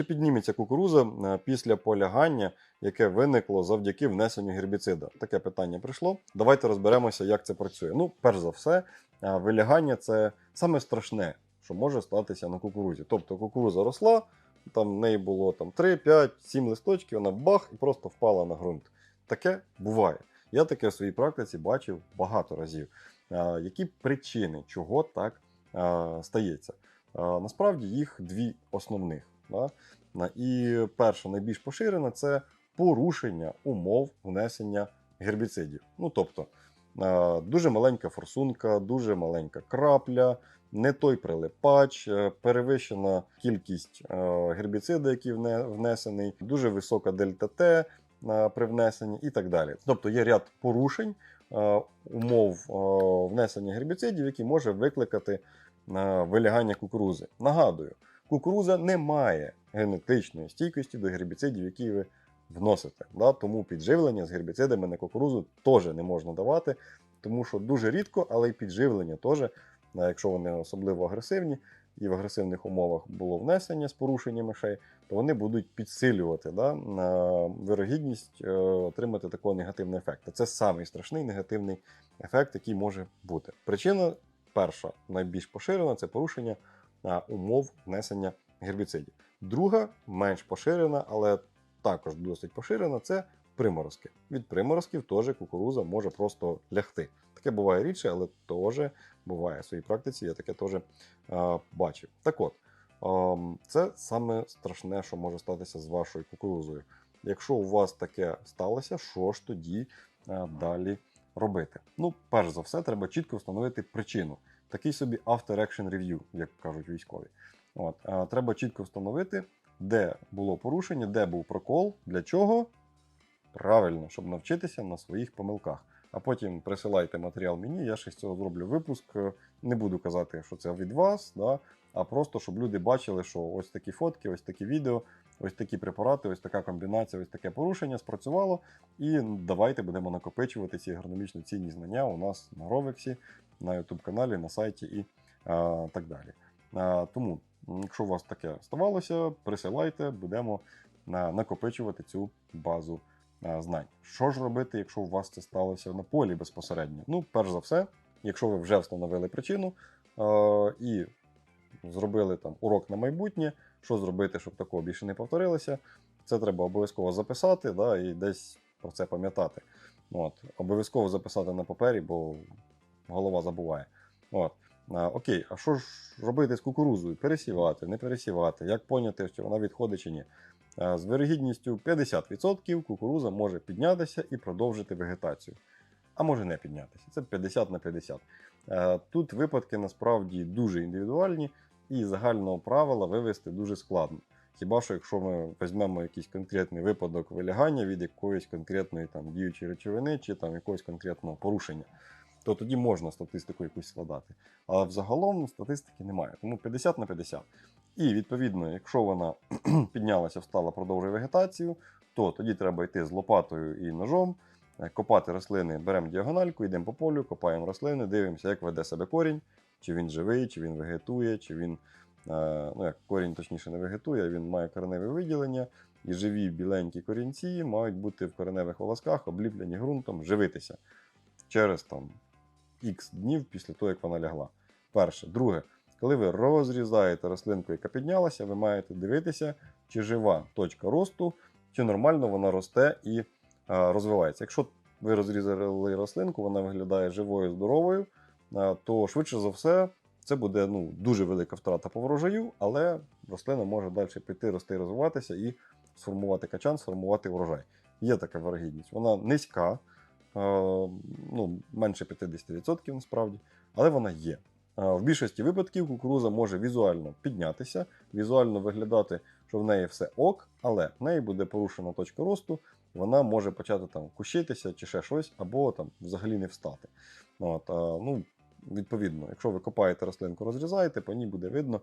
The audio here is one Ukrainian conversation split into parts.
Чи підніметься кукуруза е, після полягання, яке виникло завдяки внесенню гербіцида? Таке питання прийшло. Давайте розберемося, як це працює. Ну, перш за все, е, вилягання це саме страшне, що може статися на кукурузі. Тобто кукуруза росла, там в неї було там 3, 5, 7 листочків, вона бах і просто впала на ґрунт. Таке буває. Я таке в своїй практиці бачив багато разів. Е, Які причини, чого так стається? Насправді їх дві основних. Да? І перша, найбільш поширена, це порушення умов внесення гербіцидів. Ну тобто е, дуже маленька форсунка, дуже маленька крапля, не той прилипач, е, перевищена кількість е, гербіциду, який внесений, дуже висока дельта Т при внесенні і так далі. Тобто є ряд порушень умов внесення гербіцидів, які може викликати вилягання кукурузи. Нагадую, кукуруза не має генетичної стійкості до гербіцидів, які ви вносите. Да? Тому підживлення з гербіцидами на кукурузу теж не можна давати, тому що дуже рідко, але й підживлення теж, е, якщо вони особливо агресивні, і в агресивних умовах було внесення з порушенням мишей, то вони будуть підсилювати да, на вирогідність е, отримати такого негативного ефекту. Це самий страшний негативний ефект, який може бути. Причина перша, найбільш поширена, це порушення умов внесення гербіцидів. Друга, менш поширена, але також досить поширена, це приморозки. Від приморозків теж кукуруза може просто лягти. Таке буває рідше, але теж буває в своїй практиці, я таке теж бачив. Так от, це саме страшне, що може статися з вашою кукурузою. Якщо у вас таке сталося, що ж тоді далі робити? Ну, перш за все, треба чітко встановити причину. Такий собі after action review, як кажуть військові. От, а, треба чітко встановити, де було порушення, де був прокол, для чого. Правильно, щоб навчитися на своїх помилках. А потім присилайте матеріал мені, я ще з цього зроблю випуск. Не буду казати, що це від вас, да? а просто щоб люди бачили, що ось такі фотки, ось такі відео, ось такі препарати, ось така комбінація, ось таке порушення спрацювало. І давайте будемо накопичувати ці агрономічно цінні знання у нас на Ровексі, на YouTube каналі, на сайті і а, так далі. А, тому, якщо у вас таке ставалося, присилайте, будемо накопичувати цю базу знань. Що ж робити, якщо у вас це сталося на полі безпосередньо? Ну, перш за все, якщо ви вже встановили причину а, і зробили там урок на майбутнє, що зробити, щоб такого більше не повторилося, це треба обов'язково записати да, і десь про це пам'ятати. От. Обов'язково записати на папері, бо голова забуває. От. А, окей, а що ж робити з кукурузою? Пересівати, не пересівати, як поняти, що вона відходить чи ні? З вирогідністю 50% кукуруза може піднятися і продовжити вегетацію. А може не піднятися. Це 50 на 50. Е, Тут випадки насправді дуже індивідуальні, і загального правила вивести дуже складно. Хіба що якщо ми візьмемо якийсь конкретний випадок вилягання від якоїсь конкретної там діючої речовини чи там якогось конкретного порушення, то тоді можна статистику якусь складати. Але взагалом статистики немає. Тому 50 на 50. І відповідно, якщо вона піднялася, встала, продовжує вегетацію, то тоді треба йти з лопатою і ножом, е, копати рослини, беремо діагональку, йдемо по полю, копаємо рослини, дивимося, як веде себе корінь, чи він живий, чи він вегетує, чи він. е, Ну, як корінь точніше не вегетує, він має кореневе виділення, і живі біленькі корінці мають бути в кореневих волосках, обліплені ґрунтом, живитися через там Х днів після того, як вона лягла. Перше. Друге, коли ви розрізаєте рослинку, яка піднялася, ви маєте дивитися, чи жива точка росту, чи нормально вона росте і е, розвивається. Якщо ви розрізали рослинку, вона виглядає живою, здоровою, е, то швидше за все це буде ну, дуже велика втрата по врожаю, але рослина може далі піти, рости, розвиватися і сформувати качан, сформувати врожай. Є така вирогідність. Вона низька, е, ну, менше 50% насправді, але вона є. Е, В більшості випадків кукуруза може візуально піднятися, візуально виглядати, що в неї все ок, але в неї буде порушена точка росту, вона може почати там кущитися чи ще щось, або там взагалі не встати. От, ну, відповідно, якщо ви копаєте рослинку, розрізаєте, по ній буде видно,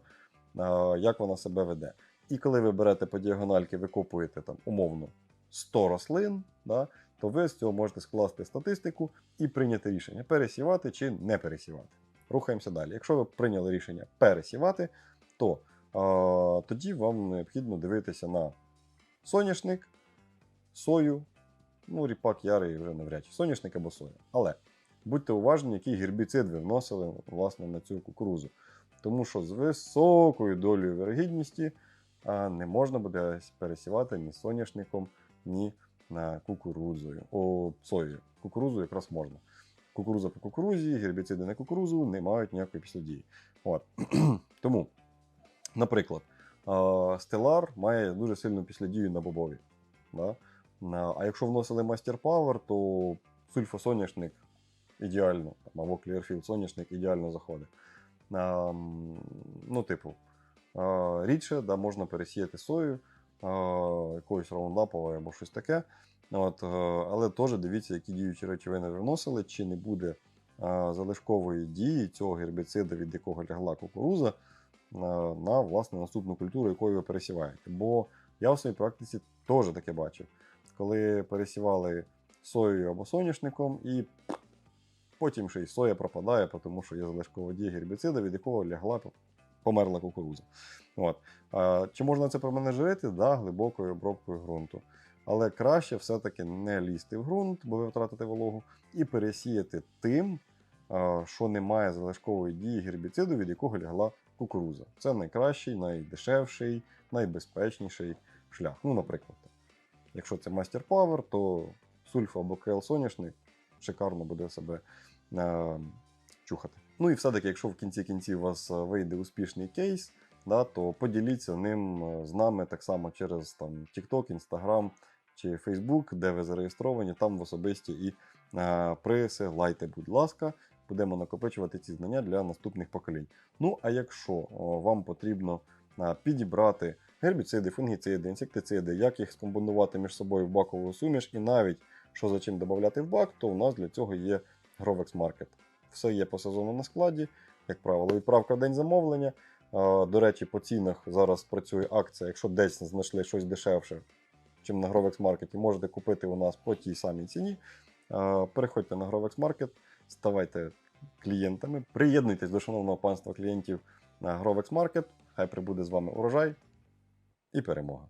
як вона себе веде. І коли ви берете по діагональки, викопуєте там умовно 100 рослин, да, то ви з цього можете скласти статистику і прийняти рішення, пересівати чи не пересівати. Рухаємося далі. Якщо ви прийняли рішення пересівати, то а, тоді вам необхідно дивитися на соняшник, сою, ну, ріпак ярий вже навряд чи соняшник або соя. Але будьте уважні, який гербіцид ви вносили власне, на цю кукурузу. Тому що з високою долею вирогідності а, не можна буде пересівати ні соняшником, ні на кукурудзою. О, соєю. Кукурузу якраз можна. Кукуруза по кукурузі, гербіциди на кукурузу не мають ніякої післядії. От. Тому, наприклад, стелар має дуже сильну післядію на бобові. Да? А якщо вносили Master Power, то сульфосоняшник ідеально, або Clearfield соняшник ідеально заходить. Ну, типу, рідше да, можна пересіяти сою, якоюсь раундаповою або щось таке. От, е, але теж дивіться, які діючі речовини ви вносили, чи не буде залишкової дії цього гербіцида, від якого лягла кукуруза, на, на власне наступну культуру, якою ви пересіваєте. Бо я в своїй практиці теж таке бачив, коли пересівали соєю або соняшником, і потім ще й соя пропадає, тому що є залишкова дія гербіцида, від якого лягла померла кукуруза. От. Чи можна це променеджерити? Да, глибокою обробкою ґрунту. Але краще все-таки не лізти в ґрунт, бо ви втратите вологу, і пересіяти тим, що не має залишкової дії гербіциду, від якого лягла кукуруза. Це найкращий, найдешевший, найбезпечніший шлях. Ну, наприклад, якщо це Master Power, то сульфа або КЛ соняшник шикарно буде себе е, чухати. Ну і все-таки, якщо в кінці кінців у вас вийде успішний кейс, да, то поділіться ним з нами так само через там, TikTok, Instagram чи Facebook, де ви зареєстровані, там в особисті і е, присилайте, будь ласка, будемо накопичувати ці знання для наступних поколінь. Ну, а якщо о, вам потрібно е, підібрати гербіциди, фунгіциди, інсектициди, як їх скомбінувати між собою в бакову суміш, і навіть що за чим додати в бак, то у нас для цього є Grovex Market. Все є по сезону на складі, як правило, відправка в день замовлення. А, До речі, по цінах зараз працює акція. Якщо десь знайшли щось дешевше, чим на Grovex Market, можете купити у нас по тій самій ціні. Переходьте на Grovex Market, ставайте клієнтами, приєднуйтесь до шановного панства клієнтів на Grovex Market. Хай прибуде з вами урожай і перемога.